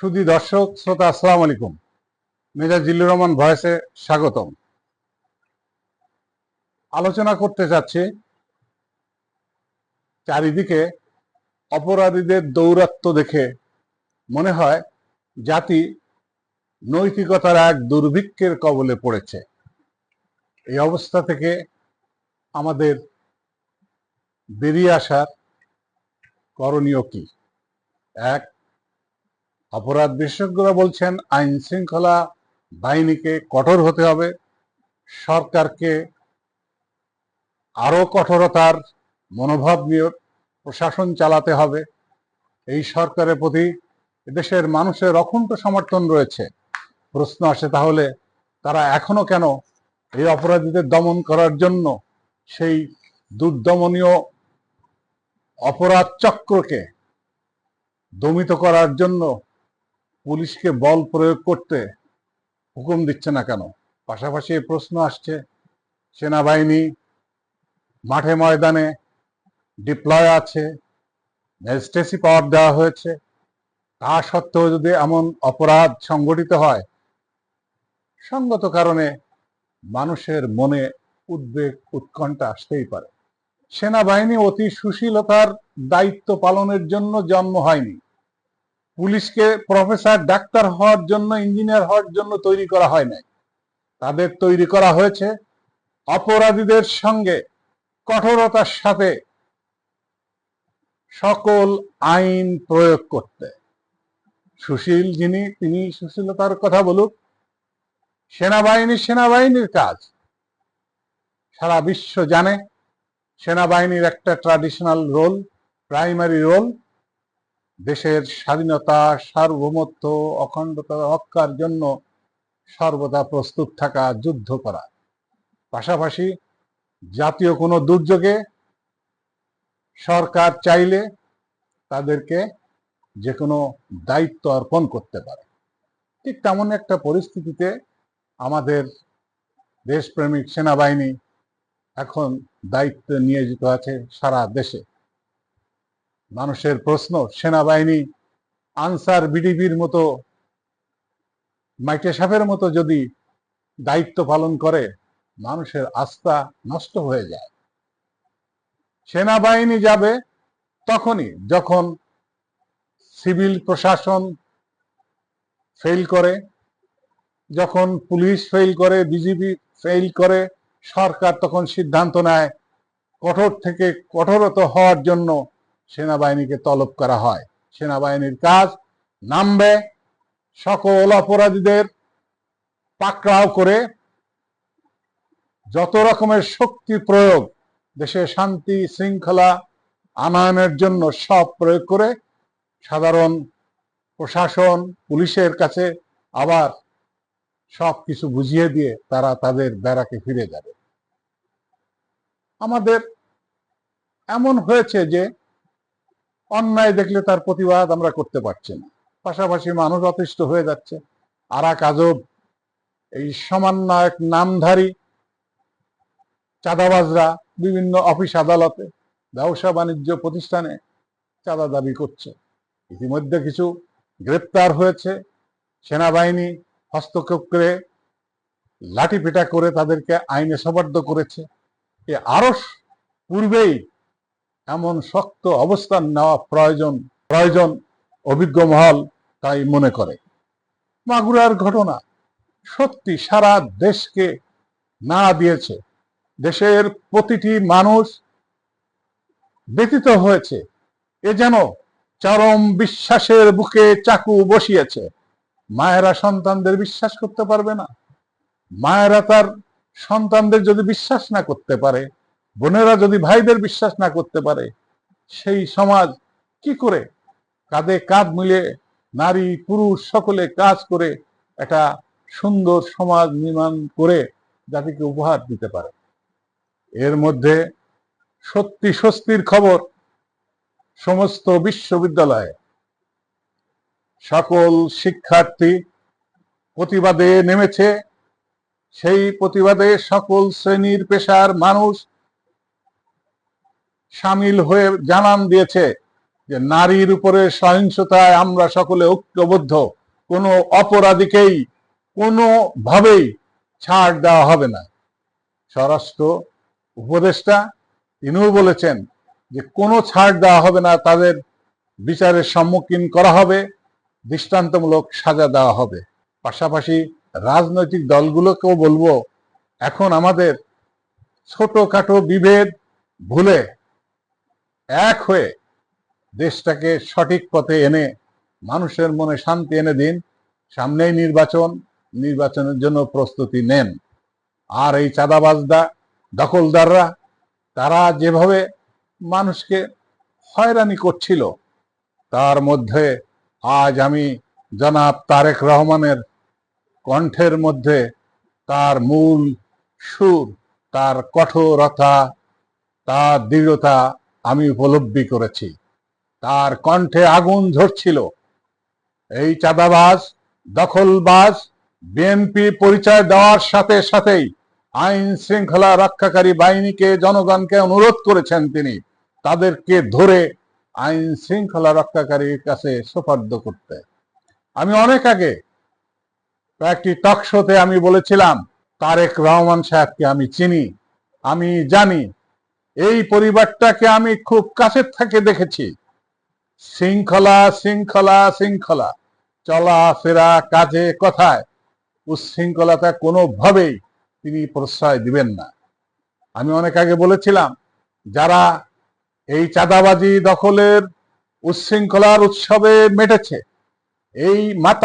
সুদী দর্শক, শ্রোতা, আসসালাম আলাইকুম। মেজা জিল্লুর রহমান ভয়েসে স্বাগতম। আলোচনা করতে চাচ্ছি চারিদিকে অপরাধীদের দৌরাত্ম দেখে মনে হয় জাতি নৈতিকতার এক দুর্ভিক্ষের কবলে পড়েছে। এই অবস্থা থেকে আমাদের বেরিয়ে আসার করণীয় কি? এক অপরাধ বিশেষজ্ঞরা বলছেন, আইন শৃঙ্খলা বাহিনীকে কঠোর হতে হবে। সরকারকে আরও কঠোরতার মনোভাব নিয়ে প্রশাসন চালাতে হবে। এই সরকারের প্রতি দেশের মানুষের অকুণ্ঠ সমর্থন রয়েছে। প্রশ্ন আসে তাহলে, তারা এখনও কেন এই অপরাধীদের দমন করার জন্য সেই দুর্দমনীয় অপরাধ চক্রকে দমিত করার জন্য পুলিশকে বল প্রয়োগ করতে হুকুম দিচ্ছে না কেন? পাশাপাশি প্রশ্ন আসছে, সেনাবাহিনী মাঠে ময়দানে ডিপ্লয় আছে ম্যাজিস্ট্রেসি পাওয়ার দেওয়া হয়েছে। তা সত্ত্বেও যদি এমন অপরাধ সংগঠিত হয়, সঙ্গত কারণে মানুষের মনে উদ্বেগ, উৎকণ্ঠা আসতেই পারে। সেনাবাহিনী অতি সুশীলতার দায়িত্ব পালনের জন্য জন্ম হয়নি। পুলিশকে প্রফেসর, ডাক্তার হওয়ার জন্য, ইঞ্জিনিয়ার হওয়ার জন্য তৈরি করা হয় নাই। তাদের তৈরি করা হয়েছে অপরাধীদের সঙ্গে কঠোরতার সাথে সকল আইন প্রয়োগ করতে। সুশীল যিনি, তিনি সুশীলতার কথা বলুক, সেনাবাহিনী সেনাবাহিনীর কাজ। সারা বিশ্ব জানে সেনাবাহিনীর একটা ট্রাডিশনাল রোল প্রাইমারি রোল দেশের স্বাধীনতা, সার্বভৌমত্ব, অখণ্ডতা রক্ষার জন্য সর্বদা প্রস্তুত থাকা, যুদ্ধ করা। পাশাপাশি জাতীয় কোনো দুর্যোগে সরকার চাইলে তাদেরকে যে কোনো দায়িত্ব অর্পণ করতে পারে। ঠিক তেমন একটা পরিস্থিতিতে আমাদের দেশপ্রেমিক সেনাবাহিনী এখন দায়িত্বে নিয়োজিত আছে সারা দেশে। মানুষের প্রশ্ন, সেনাবাহিনী আনসার বিডিবির মতো মাইকে সাপের মতো যদি দায়িত্ব পালন করে, মানুষের আস্থা নষ্ট হয়ে যায়। সেনাবাহিনী যাবে তখনই যখন সিভিল প্রশাসন ফেল করে, যখন পুলিশ ফেল করে, বিজিবি ফেল করে, সরকার তখন সিদ্ধান্ত নেয় কঠোর থেকে কঠোরত হওয়ার জন্য সেনাবাহিনীকে তলব করা হয়। সেনাবাহিনীর কাজ নামবে সকল অপরাধীদের পাকড়াও করে। যত রকমের শক্তি প্রয়োগ, দেশে শান্তি, শৃঙ্খলা আনয়নের জন্য সব প্রয়োগ করে সাধারণ প্রশাসন, পুলিশের কাছে আবার সব কিছু বুঝিয়ে দিয়ে তারা তাদের বেড়াকে ফিরে যাবে। আমাদের এমন হয়েছে যে অন্যায় দেখলে তার প্রতিবাদ আমরা করতে পারছি না। পাশাপাশি মানুষ অতিষ্ঠ হয়ে যাচ্ছে। আর এক আজব, এই এক নামধারী চাঁদাবাজরা বিভিন্ন অফিস আদালতে, ব্যবসা বাণিজ্য প্রতিষ্ঠানে চাঁদা দাবি করছে। ইতিমধ্যে কিছু গ্রেপ্তার হয়েছে। সেনাবাহিনী হস্তক্ষেপ করে লাঠি পেটা করে তাদেরকে আইনে সবার্দ করেছে। এ আরও পূর্বেই এমন শক্ত অবস্থান নেওয়া প্রয়োজন প্রয়োজন অভিজ্ঞ মহল তাই মনে করে। মাগুরার ঘটনা সত্যি সারা দেশকে না দিয়েছে। দেশের প্রতিটি মানুষ ব্যতীত হয়েছে। এ যেন চরম বিশ্বাসের বুকে চাকু বসিয়েছে। মায়েরা সন্তানদের বিশ্বাস করতে পারবে না। মায়েরা তার সন্তানদের যদি বিশ্বাস না করতে পারে বোনেরা যদি ভাইদের বিশ্বাস না করতে পারে, সেই সমাজ কি করে? কাঁধে কাঁধ মিলে নারী, পুরুষ সকলে কাজ করে একটা সুন্দর সমাজ নির্মাণ করে জাতিকে উপহার দিতে পারে। এর মধ্যে সত্যি স্বস্তির খবর, সমস্ত বিশ্ববিদ্যালয়ে সকল শিক্ষার্থী প্রতিবাদে নেমেছে। সেই প্রতিবাদে সকল শ্রেণির পেশার মানুষ সামিল হয়ে জানান দিয়েছে যে নারীর উপরে সহিংসতায় আমরা সকলে ঐক্যবদ্ধ। কোনো অপরাধীকেই কোনো ভাবেই ছাড় দেওয়া হবে না। স্বরাষ্ট্র উপদেষ্টা তিনিও বলেছেন যে কোনো ছাড় দেওয়া হবে না, তাদের বিচারের সম্মুখীন করা হবে, দৃষ্টান্তমূলক সাজা দেওয়া হবে। পাশাপাশি রাজনৈতিক দলগুলোকেও বলব, এখন আমাদের ছোটখাটো বিভেদ ভুলে এক হয়ে দেশটাকে সঠিক পথে এনে মানুষের মনে শান্তি এনে দিন, সামনেই নির্বাচন, নির্বাচনের জন্য প্রস্তুতি নেন। আর এই চাঁদাবাজদা, দখলদাররা, তারা যেভাবে মানুষকে হয়রানি করছিল, তার মধ্যে আজ আমি জনাব তারেক রহমানের কণ্ঠের মধ্যে তার মূল সুর, তার কঠোরতা, তার দৃঢ়তা আমি উপলব্ধি করেছি। তার কণ্ঠে আগুন ঝরছিল এই চাঁদাবাজ, দখলবাজ বিএনপি পরিচয় দেওয়ার সাথে সাথেই আইন শৃঙ্খলা রক্ষাকারী বাহিনীকে, জনগণকে অনুরোধ করেছেন তিনি, তাদেরকে ধরে আইন শৃঙ্খলা রক্ষাকারীর কাছে সোপর্দ করতে। আমি অনেক আগে কয়েকটি টক শোতে আমি বলেছিলাম, তারেক রহমান সাহেবকে আমি চিনি, আমি জানি এই পরিবারটাকে আমি খুব কাছের থেকে দেখেছি। শৃঙ্খলা শৃঙ্খলা শৃঙ্খলা। চলাফেরা কাজে, কথায়। উচ্ছৃঙ্খলতা কোনোভাবেই তিনি প্রশ্রয় দিবেন না। আমি অনেক আগে বলেছিলাম, যারা এই চাঁদাবাজি দখলের উচ্ছৃঙ্খলার উৎসবে মেটেছে, এই মাতা